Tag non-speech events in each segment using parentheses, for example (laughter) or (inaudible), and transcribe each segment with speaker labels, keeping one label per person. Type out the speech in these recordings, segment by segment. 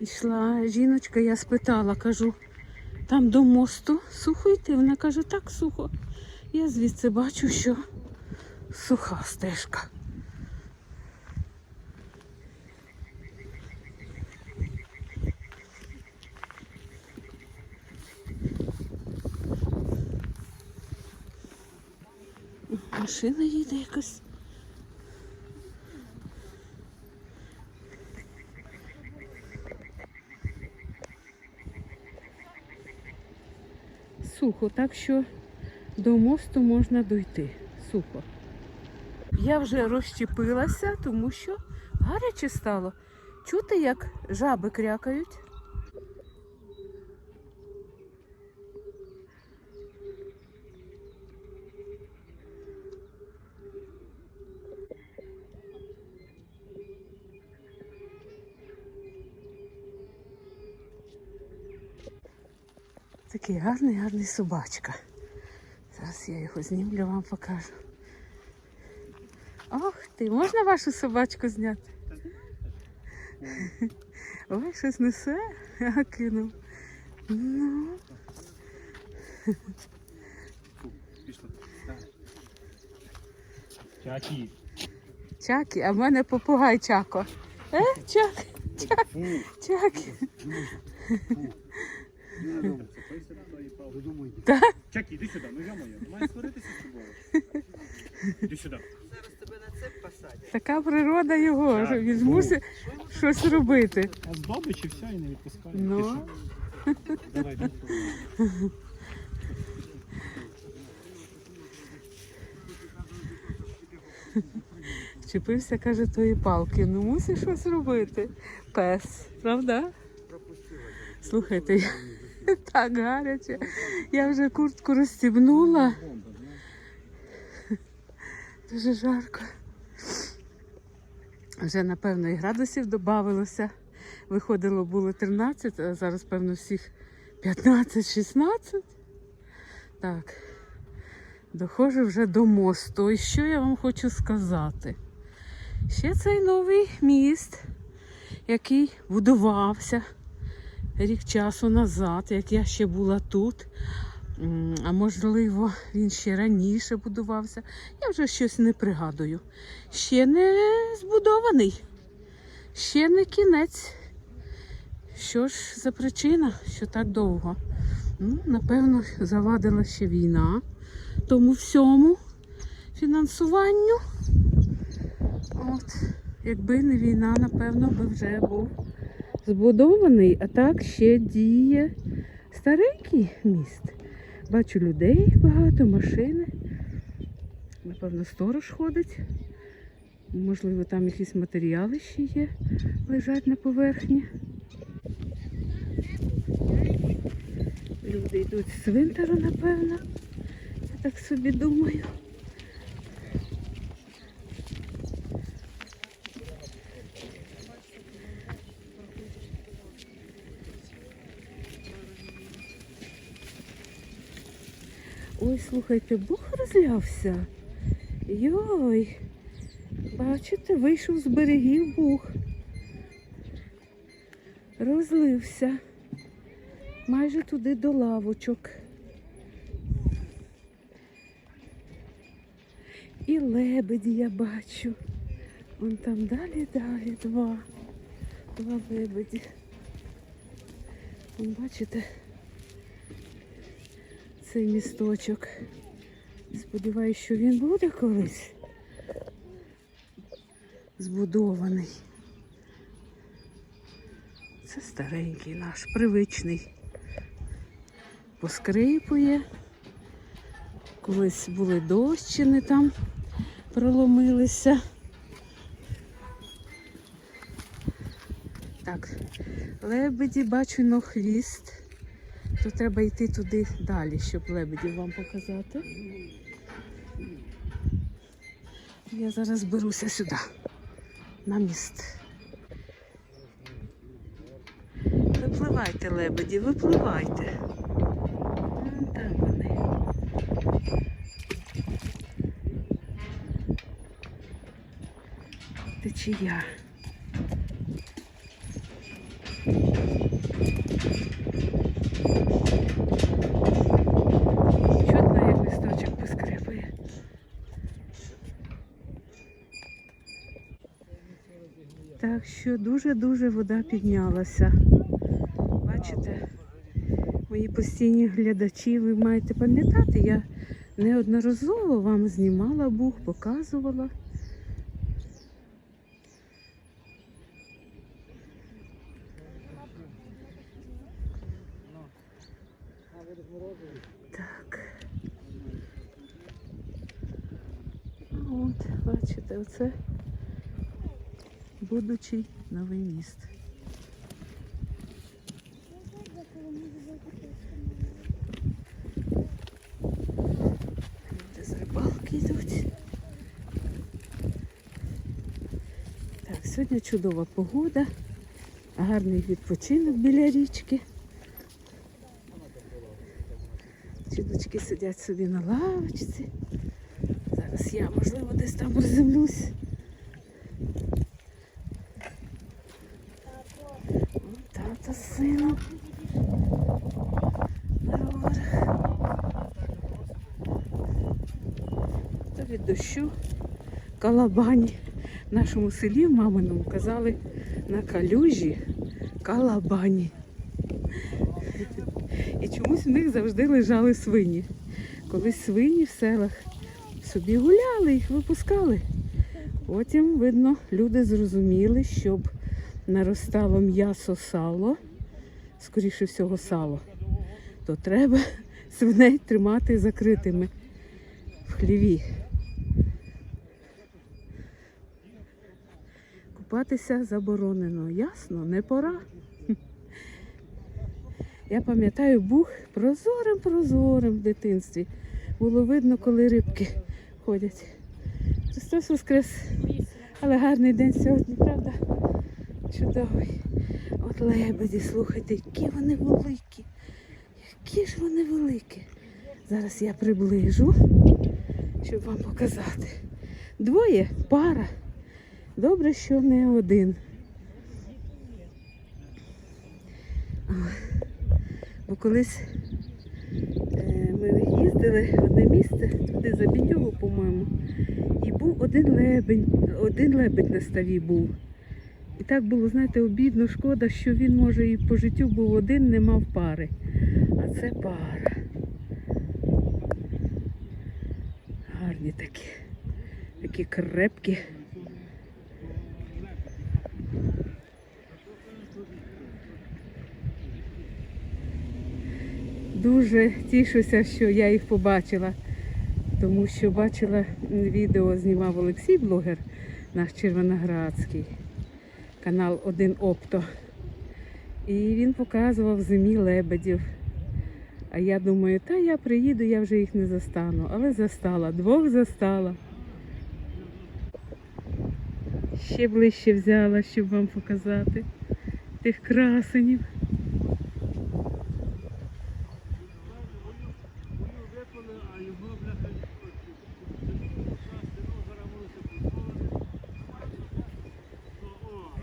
Speaker 1: Ішла жіночка, я спитала, кажу, там до мосту сухо йти. Вона каже, так сухо. Я звідси бачу, що суха стежка. Машина їде якась. Сухо, так що до мосту можна дойти. Сухо. Я вже розчепилася, тому що гаряче стало. Чути, як жаби крякають. Такий гарний, гарний собачка. Зараз я його знімлю, вам покажу. Ох ти, можна вашу собачку зняти? Ой, щось несе, а кинув. Ну,
Speaker 2: Чакі.
Speaker 1: Чакі, а в мене попугай Чако. Е, Чак, Чак,
Speaker 2: Фу. Додому йди. Іди сюди, ну йо-моє, має сваритися з тобою. Іди сюди.
Speaker 3: Зараз тебе на це посадять.
Speaker 1: Така природа його, що він
Speaker 2: ну.
Speaker 1: мусить щось робити.
Speaker 2: А здобич і все, і не відпускає.
Speaker 1: Ну.
Speaker 2: Давай.
Speaker 1: Вчепився, каже, тої палки. Ну мусиш щось робити. Пес, правда? Слухайте, (laughs) так гаряче. Я вже куртку розстібнула. (laughs) Дуже жарко. Вже, напевно, і градусів додавалося. Виходило було 13, а зараз, певно, всіх 15-16. Так. Доходжу вже до мосту. І що я вам хочу сказати? Ще цей новий міст, який будувався рік часу назад, як я ще була тут. А можливо, він ще раніше будувався. Я вже щось не пригадую. Ще не збудований, ще не кінець. Що ж за причина, що так довго? Ну, напевно, завадила ще війна тому всьому фінансуванню. От, якби не війна, напевно, би вже був збудований, а так ще діє старенький міст. Бачу людей багато, машини. Напевно, сторож ходить. Можливо, там якісь матеріали ще є, лежать на поверхні. Люди йдуть з цвинтару, напевно. Я так собі думаю. Ой, слухайте, Бог розлявся. Йой. Бачите, вийшов з берегів Буг. Розлився. Майже туди до лавочок. І лебеді я бачу. Вон там далі, далі два. Два лебеді. Вон, бачите, цей місточок. Сподіваюсь, що він буде колись збудований. Це старенький наш, привичний. Поскрипує. Колись були дощини там, проломилися. Так, лебеді бачу на хвіст. То треба йти туди далі, щоб лебедів вам показати. Я зараз беруся сюди, на міст. Випливайте, лебеді, випливайте. Там вони. Течія. Що дуже-дуже вода піднялася. Бачите, мої постійні глядачі, ви маєте пам'ятати, я неодноразово вам знімала бух, показувала. Так. От, бачите, оце будучий новий міст. Люди з рибалки йдуть. Так, сьогодні чудова погода, гарний відпочинок біля річки. Чудочки сидять собі на лавочці. Зараз я, можливо, десь там приземлюсь. О, Тато з сином. На роварах. Дощу калабані. В нашому селі в маминому казали на калюжі калабані. І чомусь в них завжди лежали свині. Колись свині в селах собі гуляли, їх випускали. Потім, видно, люди зрозуміли, щоб наростало м'ясо сало, скоріше всього сало, то треба свиней тримати закритими в хліві. Купатися заборонено. Ясно, не пора. Я пам'ятаю, бух прозорим, прозорим в дитинстві. Було видно, коли рибки ходять. Христос Воскрес. Але гарний день сьогодні, правда? Чудовий. От лебеді, слухайте, які вони великі. Які ж вони великі. Зараз я приближу, щоб вам показати. Двоє, пара. Добре, що не один. Бо колись е, ми їздили в одне місце, туди за Бідьову, по-моєму, і був один лебень, один лебедь на ставі був. І так було, знаєте, обідно, шкода, що він, може, і по життю був один, не мав пари. А це пара. Гарні такі, такі крепкі. Дуже тішуся, що я їх побачила, тому що бачила відео, знімав Олексій блогер, наш Червоноградський, канал Один Опто. І він показував зимі лебедів. А я думаю, та я приїду, я вже їх не застану. Але застала, двох застала. Ще ближче взяла, щоб вам показати тих красенів.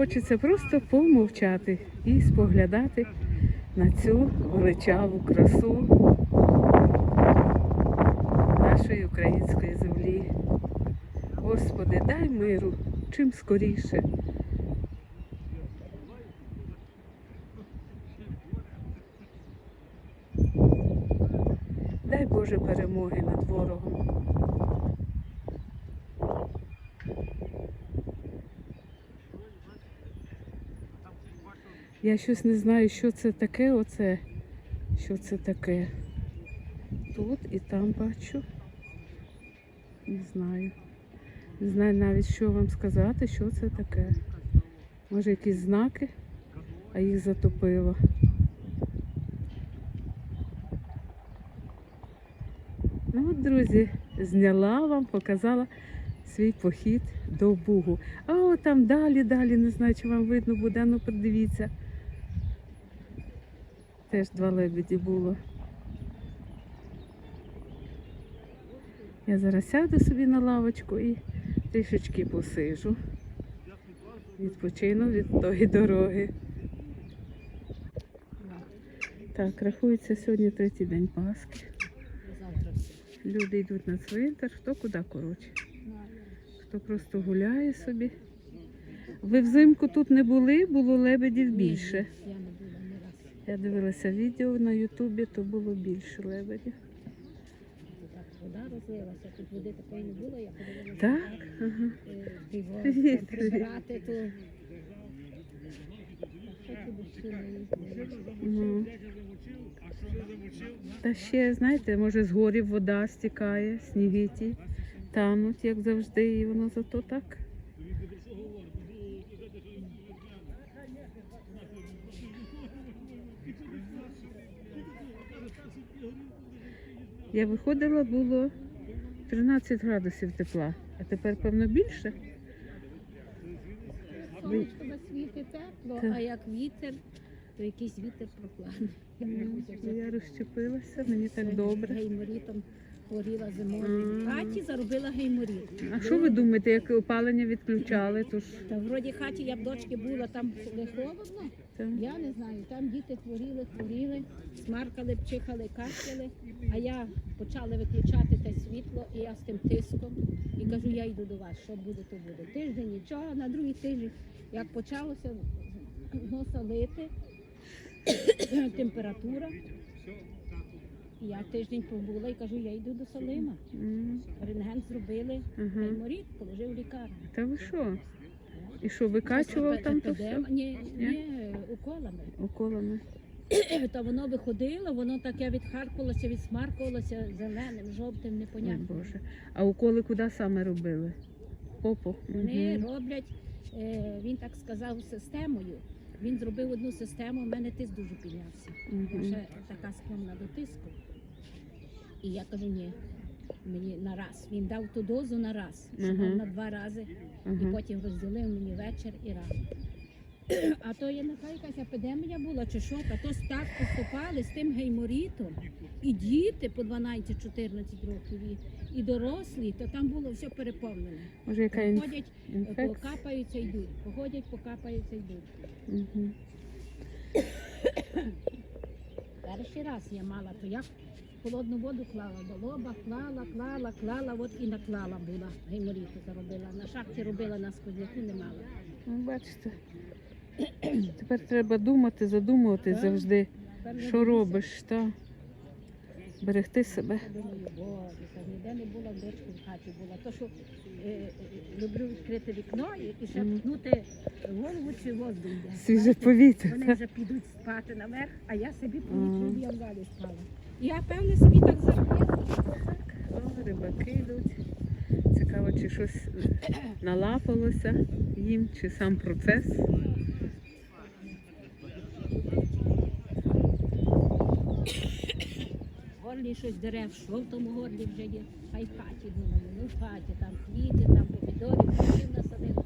Speaker 1: Хочеться просто помовчати і споглядати на цю величаву красу нашої української землі. Господи, дай миру чим скоріше. Дай Боже перемоги над ворогом. Я щось не знаю, що це таке, оце, що це таке. Тут і там бачу. Не знаю. Не знаю навіть, що вам сказати, що це таке. Може якісь знаки, а їх затопило. Ну от, друзі, зняла вам, показала свій похід до Бугу. А о, там далі, далі, не знаю, чи вам видно буде, ну подивіться. Теж два лебеді було. Я зараз сяду собі на лавочку і трішечки посижу. Відпочину від тої дороги. Так, рахується сьогодні третій день Пасхи. Люди йдуть на цвинтар, хто куди коротше. Хто просто гуляє собі. Ви взимку тут не були, було лебедів більше.
Speaker 4: Я
Speaker 1: дивилася відео на Ютубі, то було більше лебедів.
Speaker 4: Вода розлилася, тут води такої не було, я подивилася.
Speaker 1: Так? Ага.
Speaker 4: Прибирати, то...
Speaker 1: Ну. Та ще, знаєте, може з горів вода стікає, сніги ті тануть, як завжди, і воно зато так. Я виходила, було 13 градусів тепла, а тепер, певно, більше.
Speaker 4: Сонечко світить тепло,
Speaker 1: Так.
Speaker 4: а як вітер, то якийсь вітер прохладний. Я боюся, що
Speaker 1: Я розщепилася, мені так
Speaker 4: сьогодні
Speaker 1: добре.
Speaker 4: Гейморітом хворіла зимою. В хаті заробила гейморіт.
Speaker 1: А що ви думаєте, як опалення відключали? То ж
Speaker 4: Та вроді хаті я в дочки була, там не холодно. Я не знаю, там діти хворіли, хворіли, смаркали, пчихали, кашляли. А я почала виключати те світло, і я з тим тиском. І кажу, я йду до вас, що буде, то буде. Тиждень нічого, на другий тиждень, як почалося носа лити, (coughs) температура. І я тиждень побула і кажу, я йду до Салима.
Speaker 1: м,
Speaker 4: Рентген зробили,
Speaker 1: ага.
Speaker 4: гайморіт, положив лікарню.
Speaker 1: Та ви що? І що, викачував там то все?
Speaker 4: Ні,
Speaker 1: Ні?
Speaker 4: уколами.
Speaker 1: Уколами. (coughs)
Speaker 4: Та воно виходило, воно таке відхаркувалося, відсмаркувалося зеленим, жовтим, непонятно.
Speaker 1: Боже. А уколи куди саме робили? Попу.
Speaker 4: Вони
Speaker 1: Мгм.
Speaker 4: роблять, е, він так сказав, системою. Він зробив одну систему, у мене тиск дуже піднявся. Я
Speaker 1: Мгм.
Speaker 4: ще така склонна до тиску. І я кажу, ні, мені на раз. Він дав ту дозу на раз, що мав на два рази, і потім розділив мені вечір і рано. А то є нехай якась епідемія була чи що, та то так поступали з тим гейморітом. І діти по 12-14 років, і, і дорослі, то там було все переповнене.
Speaker 1: Може, яка
Speaker 4: Походять,
Speaker 1: інфекція?
Speaker 4: покапаються, йдуть. Походять, покапаються, йдуть.
Speaker 1: Мгм.
Speaker 4: Перший раз я мала, то я холодну воду клала до лоба, клала, клала, клала, от і наклала була, гейморіту заробила. На шахті робила на сквозняку, не мала.
Speaker 1: Ну, бачите. (clears throat) Тепер треба думати, задумуватись
Speaker 4: Так.
Speaker 1: завжди, що робиш, та берегти себе.
Speaker 4: Ніде не була в дочки в хаті була. То, що е, е, люблю відкрити вікно і, ще пхнути голову чи воздух.
Speaker 1: Свіже повітря.
Speaker 4: Вони вже підуть спати наверх, а я собі
Speaker 1: Ага.
Speaker 4: повітрю, я в залі спала. Я певне собі так зробила.
Speaker 1: Рибаки йдуть. Цікаво, чи щось налапалося їм, чи сам процес.
Speaker 4: Горлі щось дерев, що в тому горлі вже є. Хай в хаті думаю, ну в хаті, там квіти, там помідорів, квітів насадив.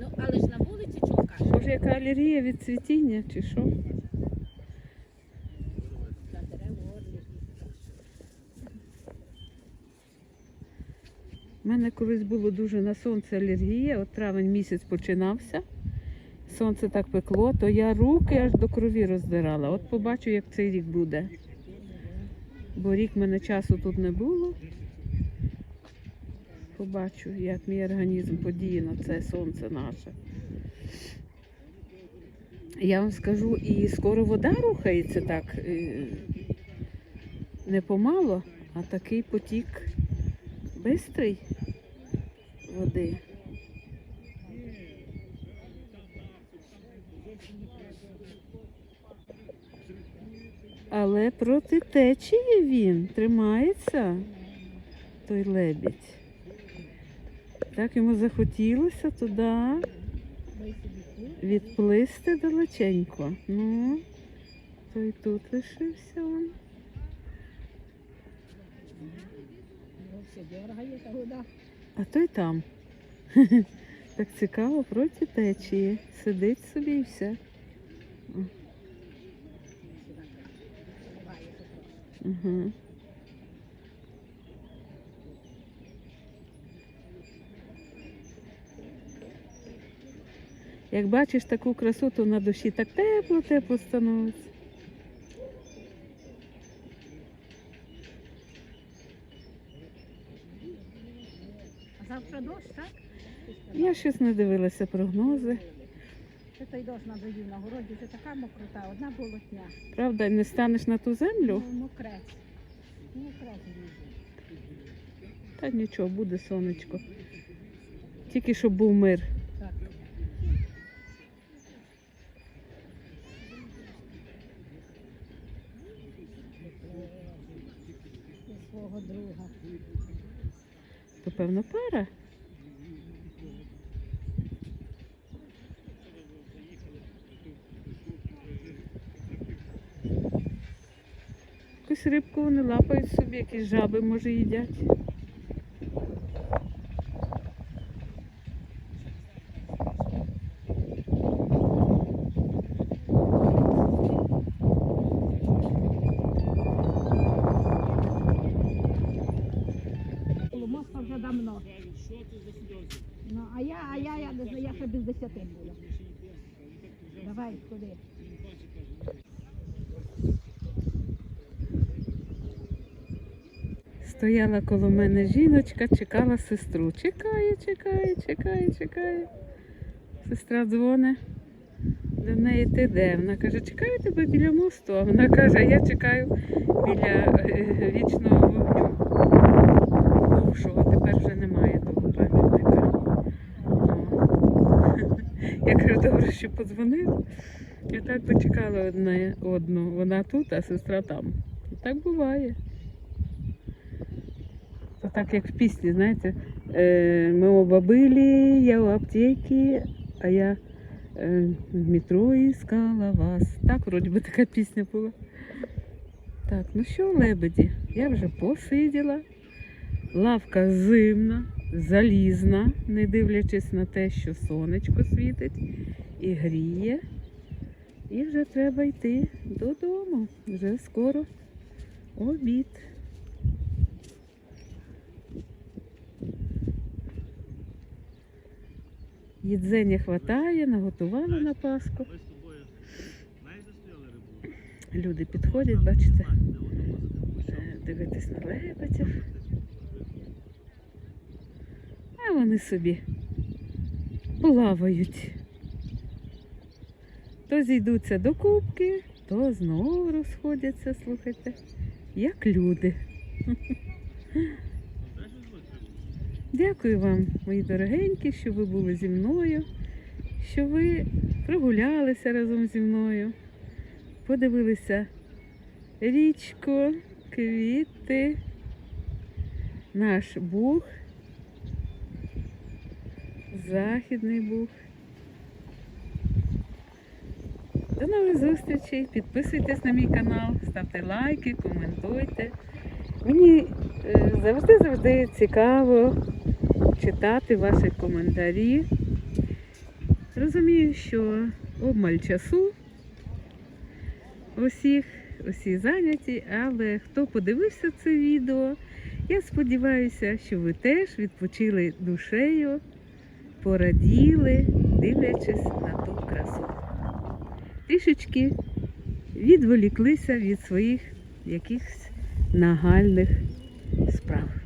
Speaker 4: Ну, але ж на вулиці чого кажуть?
Speaker 1: Може, яка алергія від цвітіння, чи що?
Speaker 4: На дерев в горлі.
Speaker 1: У мене колись було дуже на сонце алергія, от травень місяць починався. Сонце так пекло, то я руки аж до крові роздирала. От побачу, як цей рік буде. Бо рік мене часу тут не було. Побачу, як мій організм подіє на це сонце наше. Я вам скажу, і скоро вода рухається так. е, Не помало, а такий потік бистрий води. Але проти течії він тримається, той лебідь. Так йому захотілося туди відплисти далеченько. Ну, то й тут лишився.
Speaker 4: Його все дергає та вода.
Speaker 1: А той там. (laughs) Так цікаво проти течії. Сидить собі і все. Угу. Як бачиш таку красу, то на душі так тепло-тепло становиться.
Speaker 4: А завтра дощ, так? щось сказала.
Speaker 1: Я щось не дивилася прогнози.
Speaker 4: Це той дощ на дою на городі, це така мокрота, одна болотня.
Speaker 1: Правда, не станеш на ту землю,
Speaker 4: Ну, мокрець. Мокрець
Speaker 1: та нічого, буде сонечко. Тільки щоб був мир.
Speaker 4: Так. Свого друга.
Speaker 1: То певно пара. Якусь рибку вони лапають собі, якісь жаби, може, їдять.
Speaker 4: Коломоска вже давно. Ну, а я, а я, я я ще без десяти була. Давай, куди?
Speaker 1: Стояла коло мене жіночка, чекала сестру. Чекає, чекає, чекає, чекає. Сестра дзвоне. До неї ти де? Вона каже, чекаю тебе біля мосту. Вона каже, я чекаю біля е, вічного вогню. Бувшого, тепер вже немає того пам'ятника. (laughs) Я кажу, добре, що подзвонив. І так почекала одне одну. Вона тут, а сестра там. Так буває. Так як в пісні, знаєте, е, ми оба были, я у аптеки, а я е, в метро искала вас. Так, вроді би така пісня була. Так, ну що, лебеді, я вже посиділа. Лавка зимна, залізна, не дивлячись на те, що сонечко світить і гріє. І вже треба йти додому. Вже скоро обід. Їдзення хватає, наготували на Пасху. Люди підходять, бачите, е, дивитись на лебедів. А вони собі плавають. То зійдуться до кубки, то знову розходяться, слухайте, як люди. Дякую вам, мої дорогенькі, що ви були зі мною, що ви прогулялися разом зі мною, подивилися річку, квіти, наш Буг, Західний Буг. До нових зустрічей. Підписуйтесь на мій канал, ставте лайки, коментуйте. Мені е, завжди-завжди цікаво читати ваші коментарі. Розумію, що обмаль часу усіх, усі зайняті, але хто подивився це відео, я сподіваюся, що ви теж відпочили душею, пораділи, дивлячись на ту красу. Трішечки відволіклися від своїх якихось нагальних справ.